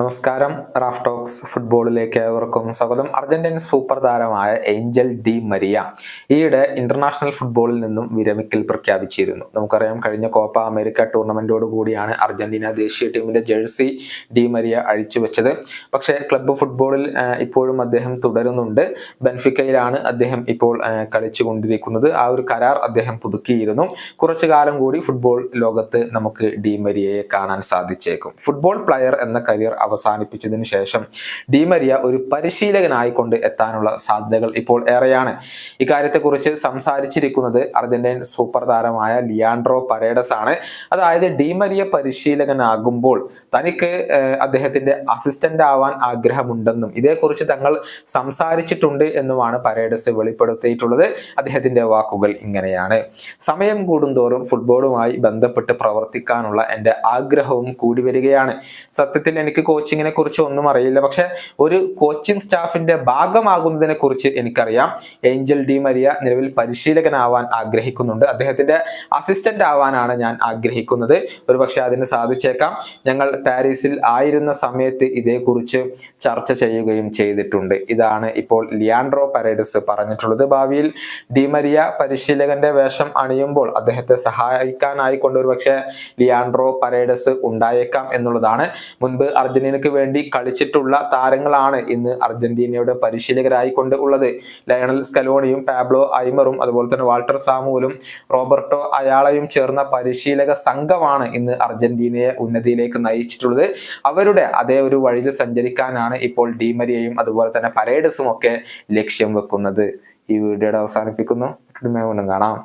നമസ്കാരം. Raf talks ഫുട്ബോളിലേക്ക് ഏവർക്കും സ്വാഗതം. അർജന്റീൻ സൂപ്പർ താരമായ ഏഞ്ചൽ ഡി മരിയ ഈയിടെ ഇന്റർനാഷണൽ ഫുട്ബോളിൽ നിന്നും വിരമിക്കൽ പ്രഖ്യാപിച്ചിരുന്നു. നമുക്കറിയാം കഴിഞ്ഞ കോപ്പ അമേരിക്ക ടൂർണമെന്റോട് കൂടിയാണ് അർജന്റീന ദേശീയ ടീമിന്റെ ജേഴ്സി ഡി മരിയ അഴിച്ചുവെച്ചത്. പക്ഷേ ക്ലബ്ബ് ഫുട്ബോളിൽ ഇപ്പോഴും അദ്ദേഹം തുടരുന്നുണ്ട്. ബെൻഫിക്കയിലാണ് അദ്ദേഹം ഇപ്പോൾ കളിച്ചുകൊണ്ടിരിക്കുന്നത്. ആ ഒരു കരാർ അദ്ദേഹം പുതുക്കിയിരുന്നു. കുറച്ചു കാലം കൂടി ഫുട്ബോൾ ലോകത്ത് നമുക്ക് ഡി മരിയയെ കാണാൻ സാധിച്ചേക്കും. ഫുട്ബോൾ പ്ലെയർ എന്ന കരിയർ അവസാനിപ്പിച്ചതിനു ശേഷം ഡിമരിയ ഒരു പരിശീലകനായിക്കൊണ്ട് എത്താനുള്ള സാധ്യതകൾ ഇപ്പോൾ ഏറെയാണ്. ഇക്കാര്യത്തെക്കുറിച്ച് സംസാരിച്ചിരിക്കുന്നത് അർജന്റീൻ സൂപ്പർ താരമായ ലിയാൻഡ്രോ പരേഡസ് ആണ്. അതായത് ഡിമരിയ പരിശീലകനാകുമ്പോൾ തനിക്ക് അദ്ദേഹത്തിന്റെ അസിസ്റ്റന്റ് ആവാൻ ആഗ്രഹമുണ്ടെന്നും ഇതേക്കുറിച്ച് തങ്ങൾ സംസാരിച്ചിട്ടുണ്ട് എന്നുമാണ് പരേഡസ് വെളിപ്പെടുത്തിയിട്ടുള്ളത്. അദ്ദേഹത്തിന്റെ വാക്കുകൾ ഇങ്ങനെയാണ്. സമയം കൂടുന്തോറും ഫുട്ബോളുമായി ബന്ധപ്പെട്ട് പ്രവർത്തിക്കാനുള്ള എന്റെ ആഗ്രഹവും കൂടി വരികയാണ്. സത്യത്തിൽ എനിക്ക് കോച്ചിങ്ങിനെ കുറിച്ച് ഒന്നും അറിയില്ല. പക്ഷെ ഒരു കോച്ചിങ് സ്റ്റാഫിന്റെ ഭാഗമാകുന്നതിനെ കുറിച്ച് എനിക്കറിയാം. ഏഞ്ചൽ ഡി മരിയ നിലവിൽ പരിശീലകനാവാൻ ആഗ്രഹിക്കുന്നുണ്ട്. അദ്ദേഹത്തിന്റെ അസിസ്റ്റന്റ് ആവാനാണ് ഞാൻ ആഗ്രഹിക്കുന്നത്. ഒരുപക്ഷെ അതിന് സാധിച്ചേക്കാം. ഞങ്ങൾ പാരീസിൽ ആയിരുന്ന സമയത്ത് ഇതേക്കുറിച്ച് ചർച്ച ചെയ്യുകയും ചെയ്തിട്ടുണ്ട്. ഇതാണ് ഇപ്പോൾ ലിയാൻഡ്രോ പരേഡസ് പറഞ്ഞിട്ടുള്ളത്. ഭാവിയിൽ ഡി മരിയ പരിശീലകന്റെ വേഷം അണിയുമ്പോൾ അദ്ദേഹത്തെ സഹായിക്കാനായിക്കൊണ്ട് ഒരുപക്ഷെ ലിയാൻഡ്രോ പരേഡസ് ഉണ്ടായേക്കാം എന്നുള്ളതാണ്. മുൻപ് അർജന്റീനക്ക് വേണ്ടി കളിച്ചിട്ടുള്ള താരങ്ങളാണ് ഇന്ന് അർജന്റീനയുടെ പരിശീലകരായി കൊണ്ട് ഉള്ളത്. ലയണൽ സ്കലോണിയും പാബ്ലോ ഐമറും അതുപോലെ തന്നെ വാൾട്ടർ സാമുവലും റോബർട്ടോ അയാളയും ചേർന്ന പരിശീലക സംഘമാണ് ഇന്ന് അർജന്റീനയെ ഉന്നതിയിലേക്ക് നയിച്ചിട്ടുള്ളത്. അവരുടെ അതേ ഒരു വഴിയിൽ സഞ്ചരിക്കാനാണ് ഇപ്പോൾ ഡീമരിയയും അതുപോലെ തന്നെ പരേഡസും ഒക്കെ ലക്ഷ്യം വെക്കുന്നത്. ഈ വീഡിയോയുടെ അവസാനിപ്പിക്കുന്നു. കാണാം.